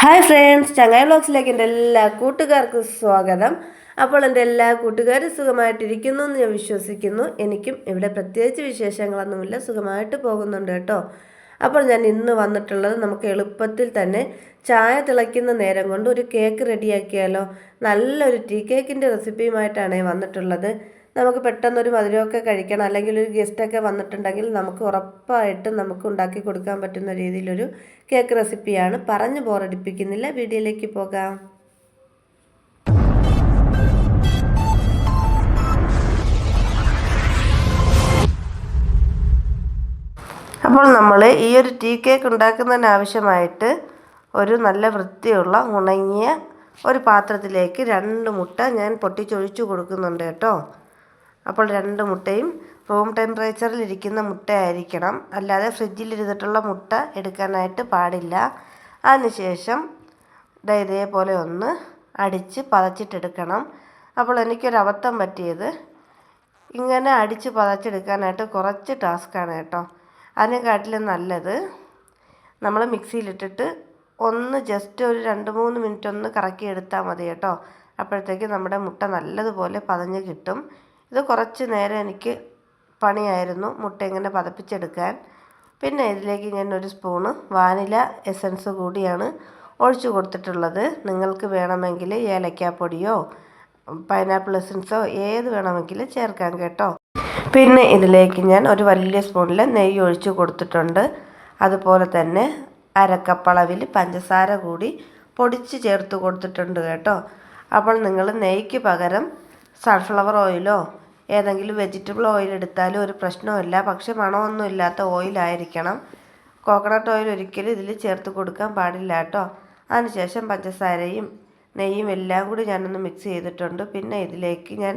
Hi friends ചങ്ങായ ബ്ലോഗ്സിലേക്ക് എന്റെ എല്ലാ കൂട്ടുകാർക്കും സ്വാഗതം. അപ്പോൾ എന്റെ എല്ലാ കൂട്ടുകാരും സുഖമായിട്ടിരിക്കുന്നു എന്ന് ഞാൻ വിശ്വസിക്കുന്നു. എനിക്കും ഇവിടെ പ്രത്യേകിച്ച് വിശേഷങ്ങളൊന്നുമില്ല സുഖമായിട്ട് പോകുന്നുണ്ട് കേട്ടോ. അപ്പോൾ ഞാൻ ഇന്ന് വന്നിട്ടുള്ളത് നമുക്ക് എളുപ്പത്തിൽ തന്നെ ചായ തിളയ്ക്കുന്ന നേരം കൊണ്ട് ഒരു കേക്ക് റെഡിയാക്കിയാലോ. നല്ലൊരു ടീ കേക്കിന്റെ റെസിപ്പിയുമായിട്ടാണ് വന്നിട്ടുള്ളത്. നമുക്ക് പെട്ടെന്നൊരു മധുരമൊക്കെ കഴിക്കണം. അല്ലെങ്കിൽ ഒരു ഗസ്റ്റൊക്കെ വന്നിട്ടുണ്ടെങ്കിൽ നമുക്ക് ഉറപ്പായിട്ടും നമുക്ക് ഉണ്ടാക്കി കൊടുക്കാൻ പറ്റുന്ന രീതിയിലൊരു കേക്ക് റെസിപ്പിയാണ് പറഞ്ഞ് ബോറടിപ്പിക്കുന്നില്ല. വീഡിയോയിലേക്ക് പോകാം. അപ്പോൾ നമ്മൾ ഈ ഒരു ടീ കേക്ക് ഉണ്ടാക്കുന്നതിന് ആവശ്യമായിട്ട് ഒരു നല്ല വൃത്തിയുള്ള ഉണങ്ങിയ ഒരു പാത്രത്തിലേക്ക് രണ്ട് മുട്ട ഞാൻ പൊട്ടിച്ചൊഴിച്ചു കൊടുക്കുന്നുണ്ട് കേട്ടോ. അപ്പോൾ രണ്ട് മുട്ടയും റൂം ടെമ്പറേച്ചറിൽ ഇരിക്കുന്ന മുട്ടയായിരിക്കണം. അല്ലാതെ ഫ്രിഡ്ജിൽ ഫ്രിഡ്ജിലിരുന്നിട്ടുള്ള മുട്ട എടുക്കാനായിട്ട് പാടില്ല. അതിനുശേഷം ദാ ഇതേപോലെ ഒന്ന് അടിച്ച് പതച്ചിട്ടെടുക്കണം. അപ്പോൾ എനിക്കൊരു അബദ്ധം പറ്റിയത് ഇങ്ങനെ അടിച്ച് പതച്ചെടുക്കാനായിട്ട് കുറച്ച് ടാസ്ക്കാണ് കേട്ടോ. അതിനെക്കാട്ടിലും നല്ലത് നമ്മൾ മിക്സിയിലിട്ടിട്ട് ഒന്ന് ജസ്റ്റ് ഒരു രണ്ട് മൂന്ന് മിനിറ്റ് ഒന്ന് കറക്കി എടുത്താൽ മതി കേട്ടോ. അപ്പോഴത്തേക്ക് നമ്മുടെ മുട്ട നല്ലതുപോലെ പതഞ്ഞ് കിട്ടും. ഇത് കുറച്ച് നേരം എനിക്ക് പണിയായിരുന്നു മുട്ട ഇങ്ങനെ പതപ്പിച്ചെടുക്കാൻ. പിന്നെ ഇതിലേക്ക് ഞാൻ ഒരു സ്പൂണ് വാനില എസൻസ് കൂടിയാണ് ഒഴിച്ചു കൊടുത്തിട്ടുള്ളത്. നിങ്ങൾക്ക് വേണമെങ്കിൽ ഏലക്കാപ്പൊടിയോ പൈനാപ്പിൾ എസൻസോ ഏത് വേണമെങ്കിലും ചേർക്കാം കേട്ടോ. പിന്നെ ഇതിലേക്ക് ഞാൻ ഒരു വലിയ സ്പൂണിൽ നെയ്യ് ഒഴിച്ചു കൊടുത്തിട്ടുണ്ട്. അതുപോലെ തന്നെ അരക്കപ്പളവിൽ പഞ്ചസാര കൂടി പൊടിച്ച് ചേർത്ത് കൊടുത്തിട്ടുണ്ട് കേട്ടോ. അപ്പോൾ നിങ്ങൾ നെയ്ക്ക് പകരം സൺഫ്ലവർ ഓയിലോ ഏതെങ്കിലും വെജിറ്റബിൾ ഓയിൽ എടുത്താലും ഒരു പ്രശ്നമില്ല പക്ഷെ മണമൊന്നും ഇല്ലാത്ത ഓയിലായിരിക്കണം കോക്കനട്ട് ഓയിൽ ഒരിക്കലും ഇതിൽ ചേർത്ത് കൊടുക്കാൻ പാടില്ല കേട്ടോ. അതിനുശേഷം പഞ്ചസാരയും നെയ്യും എല്ലാം കൂടി ഞാനൊന്ന് മിക്സ് ചെയ്തിട്ടുണ്ട്. പിന്നെ ഇതിലേക്ക് ഞാൻ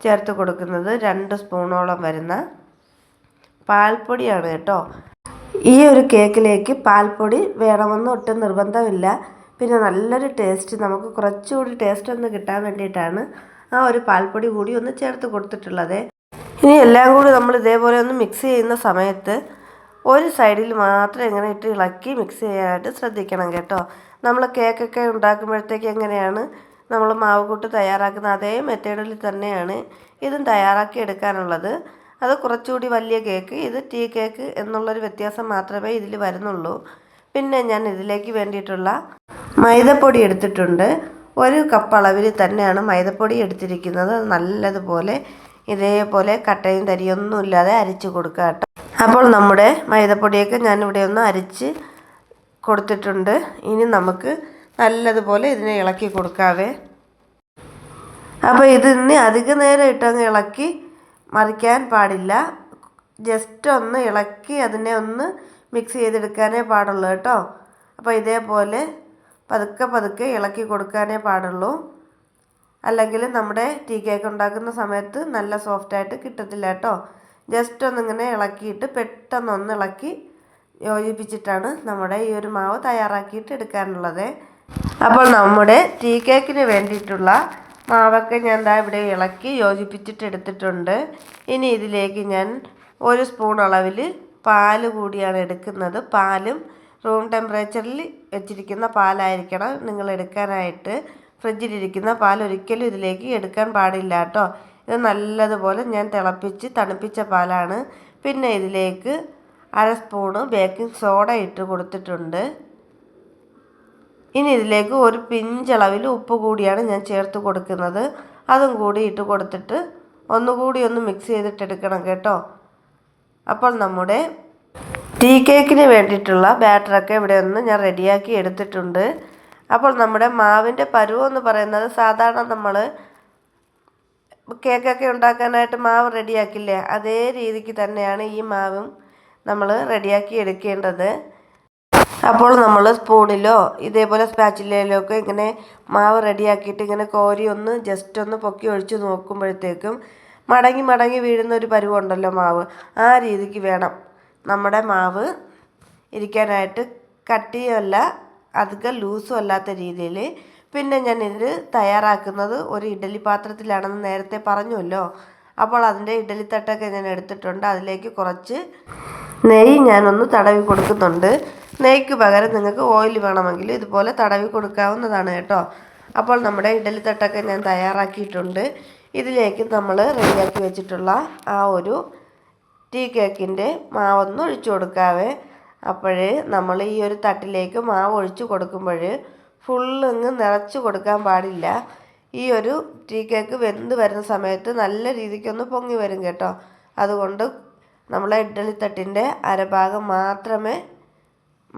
ചേർത്ത് കൊടുക്കുന്നത് രണ്ട് സ്പൂണോളം വരുന്ന പാൽപ്പൊടിയാണ് കേട്ടോ. ഈ ഒരു കേക്കിലേക്ക് പാൽപ്പൊടി വേണമെന്ന് ഒട്ടും നിർബന്ധമില്ല. പിന്നെ നല്ലൊരു ടേസ്റ്റ് നമുക്ക് കുറച്ചുകൂടി ടേസ്റ്റ് ഒന്ന് കിട്ടാൻ വേണ്ടിയിട്ടാണ് ആ ഒരു പാൽപ്പൊടി കൂടി ഒന്ന് ചേർത്ത് കൊടുത്തിട്ടുള്ളത്. ഇനി എല്ലാം കൂടി നമ്മൾ ഇതേപോലെ ഒന്ന് മിക്സ് ചെയ്യുന്ന സമയത്ത് ഒരു സൈഡിൽ മാത്രം ഇങ്ങനെ ഇട്ട് ഇളക്കി മിക്സ് ചെയ്യാനായിട്ട് ശ്രദ്ധിക്കണം കേട്ടോ. നമ്മൾ കേക്കൊക്കെ ഉണ്ടാക്കുമ്പോഴത്തേക്ക് എങ്ങനെയാണ് നമ്മൾ മാവ് കൂട്ട് തയ്യാറാക്കുന്ന അതേ മെത്തേഡിൽ തന്നെയാണ് ഇതും തയ്യാറാക്കി എടുക്കാനുള്ളത്. അത് കുറച്ചുകൂടി വലിയ കേക്ക് ഇത് ടീ കേക്ക് എന്നുള്ളൊരു വ്യത്യാസം മാത്രമേ ഇതിൽ വരുന്നുള്ളൂ. പിന്നെ ഞാൻ ഇതിലേക്ക് വേണ്ടിയിട്ടുള്ള മൈദപ്പൊടി എടുത്തിട്ടുണ്ട്. ഒരു കപ്പ് അളവിൽ തന്നെയാണ് മൈദപ്പൊടി എടുത്തിരിക്കുന്നത്. നല്ലതുപോലെ ഇതേപോലെ കട്ടയും തരിയൊന്നും ഇല്ലാതെ അരിച്ച് കൊടുക്കുക കേട്ടോ. അപ്പോൾ നമ്മുടെ മൈദപ്പൊടിയൊക്കെ ഞാനിവിടെ ഒന്ന് അരിച്ച് കൊടുത്തിട്ടുണ്ട്. ഇനി നമുക്ക് നല്ലതുപോലെ ഇതിനെ ഇളക്കി കൊടുക്കാവേ. അപ്പോൾ ഇതിന് അധിക നേരം ഇട്ടങ്ങ് ഇളക്കി മറിക്കാൻ പാടില്ല. ജസ്റ്റ് ഒന്ന് ഇളക്കി അതിനെ ഒന്ന് മിക്സ് ചെയ്തെടുക്കാനേ പാടുള്ളൂ കേട്ടോ. അപ്പോൾ ഇതേപോലെ പതുക്കെ പതുക്കെ ഇളക്കി കൊടുക്കാനേ പാടുള്ളൂ. അല്ലെങ്കിൽ നമ്മുടെ ടീ കേക്ക് ഉണ്ടാക്കുന്ന സമയത്ത് നല്ല സോഫ്റ്റായിട്ട് കിട്ടത്തില്ല കേട്ടോ. ജസ്റ്റ് ഒന്നിങ്ങനെ ഇളക്കിയിട്ട് പെട്ടെന്ന് ഒന്ന് ഇളക്കി യോജിപ്പിച്ചിട്ടാണ് നമ്മുടെ ഈ ഒരു മാവ് തയ്യാറാക്കിയിട്ട് എടുക്കാനുള്ളത്. അപ്പോൾ നമ്മുടെ ടീ കേക്കിന് വേണ്ടിയിട്ടുള്ള മാവൊക്കെ ഞാൻ ദാ ഇവിടെ ഇളക്കി യോജിപ്പിച്ചിട്ട് എടുത്തിട്ടുണ്ട്. ഇനി ഇതിലേക്ക് ഞാൻ ഒരു സ്പൂൺ അളവിൽ പാൽ കൂടിയാണ് എടുക്കുന്നത്. പാലും റൂം ടെമ്പറേച്ചറിൽ വെച്ചിരിക്കുന്ന പാലായിരിക്കണം നിങ്ങൾ എടുക്കാനായിട്ട് ഫ്രിഡ്ജിലിരിക്കുന്ന പാൽ ഒരിക്കലും ഇതിലേക്ക് എടുക്കാൻ പാടില്ല കേട്ടോ. ഇത് നല്ലതുപോലെ ഞാൻ തിളപ്പിച്ച് തണുപ്പിച്ച പാലാണ്. പിന്നെ ഇതിലേക്ക് അര സ്പൂണ് ബേക്കിംഗ് സോഡ ഇട്ട് കൊടുത്തിട്ടുണ്ട്. ഇനി ഇതിലേക്ക് ഒരു പിഞ്ചളവിൽ ഉപ്പ് കൂടിയാണ് ഞാൻ ചേർത്ത് കൊടുക്കുന്നത്. അതും കൂടി ഇട്ട് കൊടുത്തിട്ട് ഒന്നുകൂടി ഒന്ന് മിക്സ് ചെയ്തിട്ടെടുക്കണം കേട്ടോ. അപ്പോൾ നമ്മുടെ ടീ കേക്കിന് വേണ്ടിയിട്ടുള്ള ബാറ്ററൊക്കെ ഇവിടെ ഒന്ന് ഞാൻ റെഡിയാക്കി എടുത്തിട്ടുണ്ട്. അപ്പോൾ നമ്മുടെ മാവിന്റെ പരുവം എന്ന് പറയുന്നത് സാധാരണ നമ്മൾ കേക്കൊക്കെ ഉണ്ടാക്കാനായിട്ട് മാവ് റെഡിയാക്കില്ലേ? അതേ രീതിക്ക് തന്നെയാണ് ഈ മാവും നമ്മൾ റെഡിയാക്കി എടുക്കേണ്ടത്. അപ്പോൾ നമ്മൾ സ്പൂണിലോ ഇതേപോലെ സ്പാച്ചിലയിലോ ഒക്കെ ഇങ്ങനെ മാവ് റെഡിയാക്കിയിട്ട് ഇങ്ങനെ കോരി ഒന്ന് ജസ്റ്റ് ഒന്ന് പൊക്കി ഒഴിച്ച് നോക്കുമ്പോഴത്തേക്കും മടങ്ങി മടങ്ങി വീഴുന്ന ഒരു പരുവുണ്ടല്ലോ മാവ്. ആ രീതിക്ക് വേണം. നമ്മുടെ മാവ് ഇരിക്കാനായിട്ട് കട്ടിയല്ല അധികം ലൂസും അല്ലാത്ത രീതിയിൽ പിന്നെ ഞാൻ ഇത് തയ്യാറാക്കുന്നത് ഒരു ഇഡലി പാത്രത്തിലാണെന്ന് നേരത്തെ പറഞ്ഞുവല്ലോ. അപ്പോൾ അതിന്റെ ഇഡലി തട്ടൊക്കെ ഞാൻ എടുത്തിട്ടുണ്ട്. അതിലേക്ക് കുറച്ച് നെയ്യ് ഞാനൊന്ന് തടവി കൊടുക്കുന്നുണ്ട്. നെയ്ക്ക് പകരം നിങ്ങൾക്ക് ഓയിൽ വേണമെങ്കിൽ ഇതുപോലെ തടവി കൊടുക്കാവുന്നതാണ് കേട്ടോ. അപ്പോൾ നമ്മുടെ ഇഡലി തട്ടൊക്കെ ഞാൻ തയ്യാറാക്കിയിട്ടുണ്ട്. ഇതിലേക്ക് നമ്മൾ റെഡിയാക്കി വെച്ചിട്ടുള്ള ആ ഒരു ടീ കേക്കിന്റെ മാവൊന്ന് ഒഴിച്ചു കൊടുക്കാവേ. അപ്പോഴേ നമ്മൾ ഈ ഒരു തട്ടിലേക്ക് മാവ് ഒഴിച്ചു കൊടുക്കുമ്പോൾ ഫുള്ളങ്ങ് നിറച്ച് കൊടുക്കാൻ പാടില്ല. ഈ ഒരു ടീ കേക്ക് വെന്ത് വരുന്ന സമയത്ത് നല്ല രീതിക്കൊന്ന് പൊങ്ങി വരും കേട്ടോ. അതുകൊണ്ട് നമ്മളെ ഇഡ്ഡലിത്തട്ടിന്റെ അരഭാഗം മാത്രമേ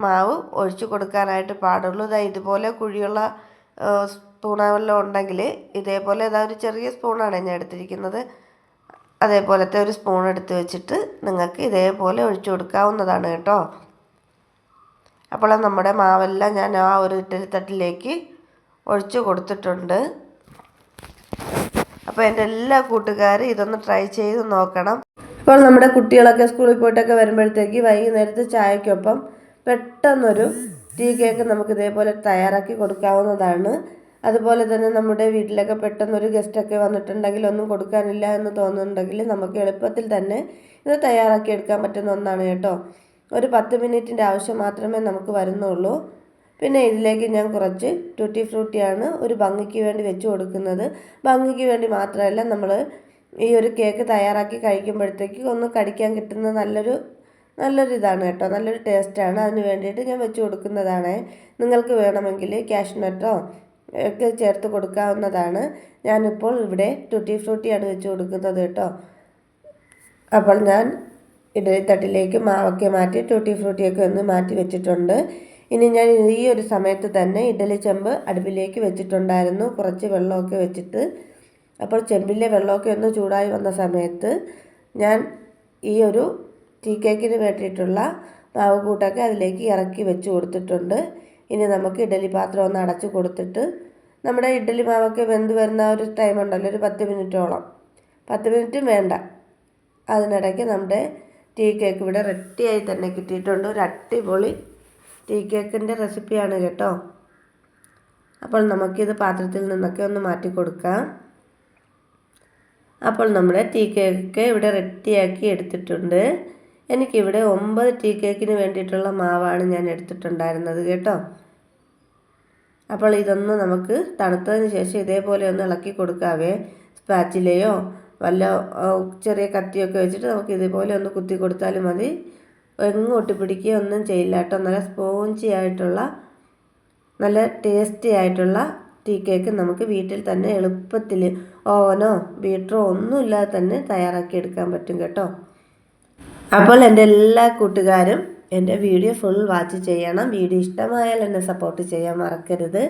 മാവ് ഒഴിച്ചു കൊടുക്കാനായിട്ട് പാടുള്ളൂ. ഇതാ ഇതുപോലെ കുഴിയുള്ള സ്പൂണെല്ലാം ഉണ്ടെങ്കിൽ ഇതേപോലെ ഇതാ ഒരു ചെറിയ സ്പൂണാണ് ഞാൻ എടുത്തിരിക്കുന്നത്. അതേപോലത്തെ ഒരു സ്പൂൺ എടുത്ത് വെച്ചിട്ട് നിങ്ങൾക്ക് ഇതേപോലെ ഒഴിച്ചു കൊടുക്കാവുന്നതാണ് കേട്ടോ. അപ്പോൾ നമ്മുടെ മാവെല്ലാം ഞാൻ ആ ഒരു ഇഡ്ഡലിത്തട്ടിലേക്ക് ഒഴിച്ചു കൊടുത്തിട്ടുണ്ട്. അപ്പോൾ എന്റെ എല്ലാ കൂട്ടുകാരും ഇതൊന്ന് ട്രൈ ചെയ്ത് നോക്കണം. ഇപ്പോൾ നമ്മുടെ കുട്ടികളൊക്കെ സ്കൂളിൽ പോയിട്ടൊക്കെ വരുമ്പോഴത്തേക്ക് വൈകുന്നേരത്തെ ചായക്കൊപ്പം പെട്ടെന്നൊരു ടീ കേക്ക് നമുക്ക് ഇതേപോലെ തയ്യാറാക്കി കൊടുക്കാവുന്നതാണ്. അതുപോലെ തന്നെ നമ്മുടെ വീട്ടിലൊക്കെ പെട്ടെന്നൊരു ഗസ്റ്റൊക്കെ വന്നിട്ടുണ്ടെങ്കിൽ ഒന്നും കൊടുക്കാനില്ല എന്ന് തോന്നുന്നുണ്ടെങ്കിൽ നമുക്ക് എളുപ്പത്തിൽ തന്നെ ഇത് തയ്യാറാക്കി എടുക്കാൻ പറ്റുന്ന ഒന്നാണ് കേട്ടോ. ഒരു പത്ത് മിനിറ്റിന്റെ ആവശ്യം മാത്രമേ നമുക്ക് വരുന്നുള്ളൂ. പിന്നെ ഇതിലേക്ക് ഞാൻ കുറച്ച് ട്യൂട്ടി ഫ്രൂട്ടിയാണ് ഒരു ഭംഗിക്ക് വേണ്ടി വെച്ച് കൊടുക്കുന്നത്. ഭംഗിക്ക് വേണ്ടി മാത്രമല്ല നമ്മൾ ഈ ഒരു കേക്ക് തയ്യാറാക്കി കഴിക്കുമ്പോഴത്തേക്ക് ഒന്ന് കടിക്കാൻ കിട്ടുന്ന നല്ലൊരു നല്ലൊരു ഇതാണ് കേട്ടോ. നല്ലൊരു ടേസ്റ്റാണ് അതിന് വേണ്ടിയിട്ട് ഞാൻ വെച്ച് കൊടുക്കുന്നതാണ്. നിങ്ങൾക്ക് വേണമെങ്കിൽ കാഷ്നട്ടോ ഒക്കെ ചേർത്ത് കൊടുക്കാവുന്നതാണ്. ഞാനിപ്പോൾ ഇവിടെ ട്യൂട്ടി ഫ്രൂട്ടിയാണ് വെച്ച് കൊടുക്കുന്നത് കേട്ടോ. അപ്പോൾ ഞാൻ ഇഡലിത്തട്ടിലേക്ക് മാവൊക്കെ മാറ്റി ട്യൂട്ടി ഫ്രൂട്ടിയൊക്കെ ഒന്ന് മാറ്റി വെച്ചിട്ടുണ്ട്. ഇനി ഞാൻ ഈ ഒരു സമയത്ത് തന്നെ ഇഡലി ചെമ്പ് അടുപ്പിലേക്ക് വെച്ചിട്ടുണ്ടായിരുന്നു. കുറച്ച് വെള്ളമൊക്കെ വെച്ചിട്ട്. അപ്പോൾ ചെമ്പിലെ വെള്ളമൊക്കെ ഒന്ന് ചൂടായി വന്ന സമയത്ത് ഞാൻ ഈ ഒരു ടീ കേക്കിന് വേണ്ടിയിട്ടുള്ള മാവ് കൂട്ടൊക്കെ അതിലേക്ക് ഇറക്കി വെച്ച് കൊടുത്തിട്ടുണ്ട്. ഇനി നമുക്ക് ഇഡലി പാത്രം ഒന്ന് അടച്ചു കൊടുത്തിട്ട് നമ്മുടെ ഇഡലി മാവൊക്കെ വെന്ത് വരുന്ന ഒരു ടൈം ഉണ്ടല്ലോ ഒരു പത്ത് മിനിറ്റോളം. പത്ത് മിനിറ്റും വേണ്ട. അതിനിടയ്ക്ക് നമ്മുടെ ടീ കേക്ക് ഇവിടെ റെഡിയായി തന്നെ കിട്ടിയിട്ടുണ്ട്. ഒരു അടിപൊളി ടീ കേക്കിന്റെ റെസിപ്പിയാണ് കേട്ടോ. അപ്പോൾ നമുക്കിത് പാത്രത്തിൽ നിന്നൊക്കെ ഒന്ന് മാറ്റി കൊടുക്കാം. അപ്പോൾ നമ്മുടെ ടീ കേക്ക് ഇവിടെ റെഡിയാക്കി എടുത്തിട്ടുണ്ട്. എനിക്കിവിടെ ഒമ്പത് ടീ കേക്കിന് വേണ്ടിയിട്ടുള്ള മാവാണ് ഞാൻ എടുത്തിട്ടുണ്ടായിരുന്നത് കേട്ടോ. അപ്പോൾ ഇതൊന്ന് നമുക്ക് തണുത്തതിന് ശേഷം ഇതേപോലെ ഒന്ന് ഇളക്കി കൊടുക്കാവേ. സ്പാച്ചിലയോ വല്ല ചെറിയ കത്തിയൊക്കെ വെച്ചിട്ട് നമുക്ക് ഇതേപോലെ ഒന്ന് കുത്തി കൊടുത്താലും മതി. എങ്ങും ഒട്ടിപ്പിടിക്കുകയോ ഒന്നും ചെയ്യില്ല കേട്ടോ. നല്ല സ്പോഞ്ചി ആയിട്ടുള്ള നല്ല ടേസ്റ്റി ആയിട്ടുള്ള ടീ കേക്ക് നമുക്ക് വീട്ടിൽ തന്നെ എളുപ്പത്തിൽ ഓവനോ ബീറ്ററോ ഒന്നുമില്ലാതെ തന്നെ തയ്യാറാക്കി എടുക്കാൻ പറ്റും കേട്ടോ. അപ്പോൾ എന്റെ എല്ലാ കൂട്ടുകാരും എന്റെ വീഡിയോ ഫുൾ വാച്ച് ചെയ്യണം. വീഡിയോ ഇഷ്ടമായാൽ എന്നെ സപ്പോർട്ട് ചെയ്യാൻ മറക്കരുത്.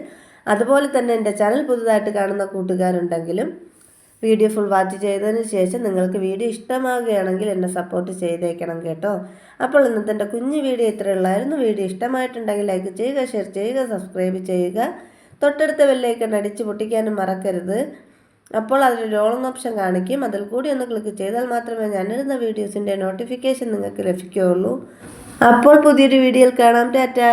അതുപോലെ തന്നെ എന്റെ ചാനൽ പുതുതായിട്ട് കാണുന്ന കൂട്ടുകാരുണ്ടെങ്കിലും വീഡിയോ ഫുൾ വാച്ച് ചെയ്തതിന് ശേഷം നിങ്ങൾക്ക് വീഡിയോ ഇഷ്ടമാകുകയാണെങ്കിൽ എന്നെ സപ്പോർട്ട് ചെയ്തേക്കണം കേട്ടോ. അപ്പോൾ ഇന്നത്തെ എന്റെ കുഞ്ഞു വീഡിയോ ഇത്രയുള്ളായിരുന്നു വീഡിയോ ഇഷ്ടമായിട്ടുണ്ടെങ്കിൽ ലൈക്ക് ചെയ്യുക ഷെയർ ചെയ്യുക സബ്സ്ക്രൈബ് ചെയ്യുക. തൊട്ടടുത്ത ബെല്ലൈക്കൺ അടിച്ച് പൊട്ടിക്കാനും മറക്കരുത്. അപ്പോൾ അതിൽ റോളിംഗ് ഓപ്ഷൻ കാണിക്കും. അതിൽ കൂടി ഒന്ന് ക്ലിക്ക് ചെയ്താൽ മാത്രമേ ഞാനിടുന്ന വീഡിയോസിന്റെ നോട്ടിഫിക്കേഷൻ നിങ്ങൾക്ക് ലഭിക്കുകയുള്ളൂ. അപ്പോൾ പുതിയൊരു വീഡിയോയിൽ കാണാം. ടാറ്റാ.